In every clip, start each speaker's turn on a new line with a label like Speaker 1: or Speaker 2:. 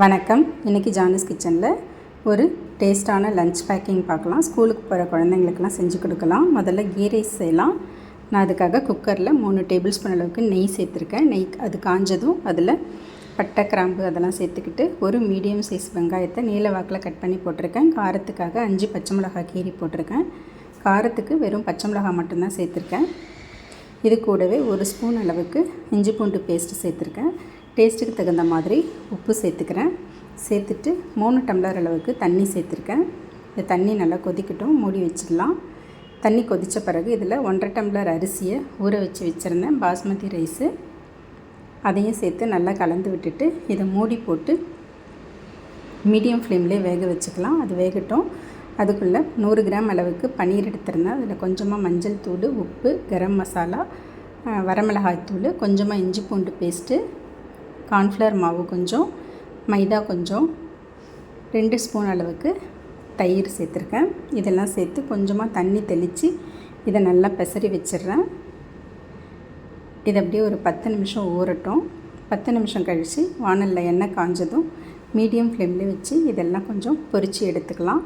Speaker 1: வணக்கம். இன்றைக்கி ஜானஸ் கிச்சனில் ஒரு டேஸ்டான லஞ்ச் பேக்கிங் பார்க்கலாம். ஸ்கூலுக்கு போகிற குழந்தைங்களுக்கெல்லாம் செஞ்சு கொடுக்கலாம். முதல்ல கீ ரைஸ் செய்யலாம். நான் அதுக்காக குக்கரில் மூணு டேபிள் ஸ்பூன் அளவுக்கு நெய் சேர்த்துருக்கேன். நெய் அது காஞ்சதும் அதில் பட்டை கிராம்பு அதெல்லாம் சேர்த்துக்கிட்டு ஒரு மீடியம் சைஸ் வெங்காயத்தை நீல வாக்கில் கட் பண்ணி போட்டிருக்கேன். காரத்துக்காக அஞ்சு பச்சை மிளகாய் கீரி போட்டிருக்கேன். காரத்துக்கு வெறும் பச்சை மிளகாய் மட்டும்தான் சேர்த்துருக்கேன். இது கூடவே ஒரு ஸ்பூன் அளவுக்கு இஞ்சி பூண்டு பேஸ்ட்டு சேர்த்துருக்கேன். டேஸ்ட்டுக்கு தகுந்த மாதிரி உப்பு சேர்த்துக்கிறேன். சேர்த்துட்டு மூணு டம்ளர் அளவுக்கு தண்ணி சேர்த்துருக்கேன். இந்த தண்ணி நல்லா கொதிக்கட்டும் மூடி வச்சிடலாம். தண்ணி கொதித்த பிறகு இதில் ஒன்றரை டம்ளர் அரிசியை ஊற வச்சு வச்சுருந்தேன் பாஸ்மதி ரைஸு. அதையும் சேர்த்து நல்லா கலந்து விட்டுட்டு இதை மூடி போட்டு மீடியம் ஃப்ளேம்லேயே வேக வச்சுக்கலாம். அது வேகட்டும். அதுக்குள்ளே நூறு கிராம் அளவுக்கு பன்னீர் எடுத்திருந்தேன். அதில் கொஞ்சமாக மஞ்சள் தூள் உப்பு கரம் மசாலா வரமிளகாய் தூள் கொஞ்சமாக இஞ்சி பூண்டு பேஸ்ட்டு கார்ன்ஃப்ளவர் மாவு கொஞ்சம் மைதா கொஞ்சம் ரெண்டு ஸ்பூன் அளவுக்கு தயிர் சேர்த்துருக்கேன். இதெல்லாம் சேர்த்து கொஞ்சமாக தண்ணி தெளித்து இதை நல்லா பெசரி வச்சிடுறேன். இது அப்படியே ஒரு பத்து நிமிஷம் ஊறட்டும். பத்து நிமிஷம் கழித்து வானலில் எண்ணெய் காஞ்சதும் மீடியம் ஃப்ளேம்லேயே வச்சு இதெல்லாம் கொஞ்சம் பொறிச்சு எடுத்துக்கலாம்.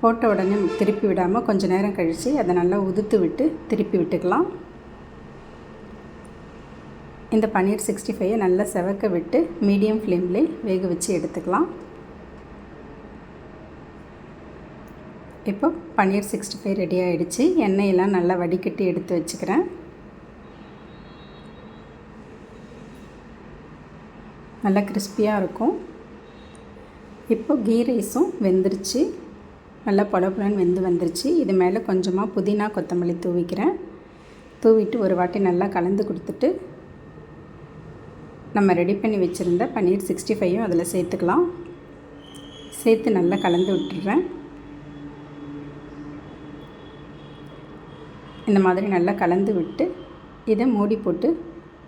Speaker 1: போட்ட உடனே திருப்பி விடாமல் கொஞ்சம் நேரம் கழித்து அதை நல்லா உதுத்து விட்டு திருப்பி விட்டுக்கலாம். இந்த பன்னீர் சிக்ஸ்டி ஃபைவை நல்லா செவக்க விட்டு மீடியம் ஃப்ளேம்லேயே வேக வச்சு எடுத்துக்கலாம். இப்போ பன்னீர் சிக்ஸ்டி ஃபைவ் ரெடி ஆகிடுச்சு எண்ணெயெல்லாம் நல்லா வடிகட்டி எடுத்து வச்சுக்கிறேன். நல்லா கிறிஸ்பியாக இருக்கும். இப்போ கீ ரைஸும் வெந்துருச்சு. நல்லா பொலப்புலன்னு வெந்து வந்துருச்சு. இது மேலே கொஞ்சமாக புதினா கொத்தமல்லி தூவிக்கிறேன். தூவிட்டு ஒரு வாட்டி நல்லா கலந்து கொடுத்துட்டு நம்ம ரெடி பண்ணி வச்சுருந்த பன்னீர் சிக்ஸ்டி ஃபைவும் அதில் சேர்த்துக்கலாம். சேர்த்து நல்லா கலந்து விட்டுடுறேன் இந்த மாதிரி நல்லா கலந்து விட்டு இதை மூடி போட்டு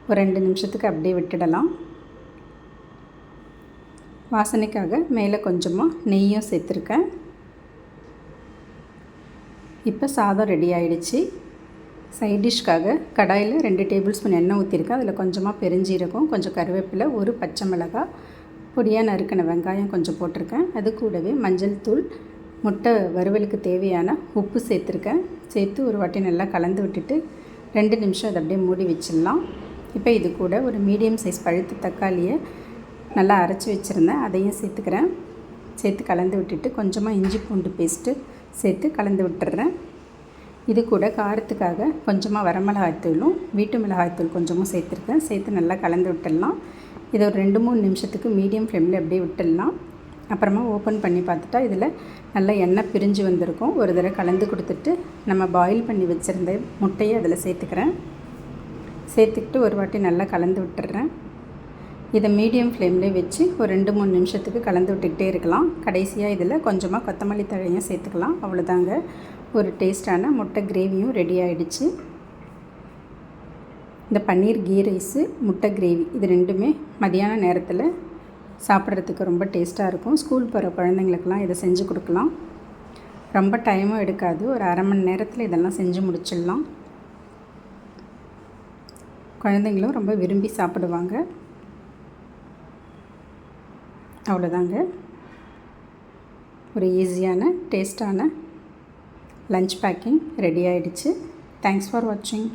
Speaker 1: ஒரு ரெண்டு நிமிஷத்துக்கு அப்படியே விட்டுடலாம். வாசனைக்காக மேலே கொஞ்சமாக நெய்யும் சேர்த்துருக்கேன். இப்போ சாதம் ரெடி ஆயிடுச்சு. சைட் டிஷ்க்காக கடாயில் ரெண்டு டேபிள் ஸ்பூன் எண்ணெய் ஊற்றிருக்கேன் அதில் கொஞ்சமாக பெருஞ்சீரகம் கொஞ்சம் கருவேப்பிலை ஒரு பச்சை மிளகாய் பொடியாக நறுக்கின வெங்காயம் கொஞ்சம் போட்டிருக்கேன். அது கூடவே மஞ்சள் தூள் முட்டை வறுவலுக்கு தேவையான உப்பு சேர்த்துருக்கேன். சேர்த்து ஒரு வாட்டி நல்லா கலந்து விட்டுட்டு ரெண்டு நிமிஷம் அதை அப்படியே மூடி வச்சிடலாம். இப்போ இது கூட ஒரு மீடியம் சைஸ் பழுத்து தக்காளியை நல்லா அரைச்சி வச்சுருந்தேன். அதையும் சேர்த்துக்கிறேன். சேர்த்து கலந்து விட்டுட்டு கொஞ்சமாக இஞ்சி பூண்டு பேஸ்ட்டு சேர்த்து கலந்து விட்டுறேன் இது கூட காரத்துக்காக கொஞ்சமாக வரமிளகாய்த்தூளும் வீட்டு மிளகாய்த்தூள் கொஞ்சமும் சேர்த்துருக்கேன். சேர்த்து நல்லா கலந்து விட்டுடலாம். இதை ஒரு ரெண்டு மூணு நிமிஷத்துக்கு மீடியம் ஃப்ளேமில் அப்படியே விட்டுடலாம். அப்புறமா ஓப்பன் பண்ணி பார்த்துட்டா இதில் நல்லா எண்ணெய் பிரிஞ்சு வந்திருக்கும். ஒரு தடவை கலந்து கொடுத்துட்டு நம்ம பாயில் பண்ணி வச்சுருந்த முட்டையை அதில் சேர்த்துக்கிறேன். சேர்த்துக்கிட்டு ஒரு வாட்டி நல்லா கலந்து விட்டுறேன் இதை மீடியம் ஃப்ளேம்லேயே வச்சு ஒரு ரெண்டு மூணு நிமிஷத்துக்கு கலந்து விட்டுக்கிட்டே இருக்கலாம். கடைசியாக இதில் கொஞ்சமாக கொத்தமல்லி தழையும் சேர்த்துக்கலாம். அவ்வளோதாங்க ஒரு டேஸ்டான முட்டை கிரேவியும் ரெடி ஆகிடுச்சு இந்த பன்னீர் கீ ரைஸு முட்டை கிரேவி இது ரெண்டுமே மதியான நேரத்தில் சாப்பிட்றதுக்கு ரொம்ப டேஸ்ட்டாக இருக்கும். ஸ்கூல் போகிற குழந்தைங்களுக்கெல்லாம் இதை செஞ்சு கொடுக்கலாம். ரொம்ப டைமும் எடுக்காது. ஒரு அரை மணி நேரத்தில் இதெல்லாம் செஞ்சு முடிச்சிடலாம். குழந்தைங்களும் ரொம்ப விரும்பி சாப்பிடுவாங்க. அவ்வளோதாங்க. ஒரு ஈஸியான டேஸ்டான லஞ்ச் பேக்கிங் ரெடி ஆகிடுச்சு தேங்க்ஸ் ஃபார் வாட்சிங்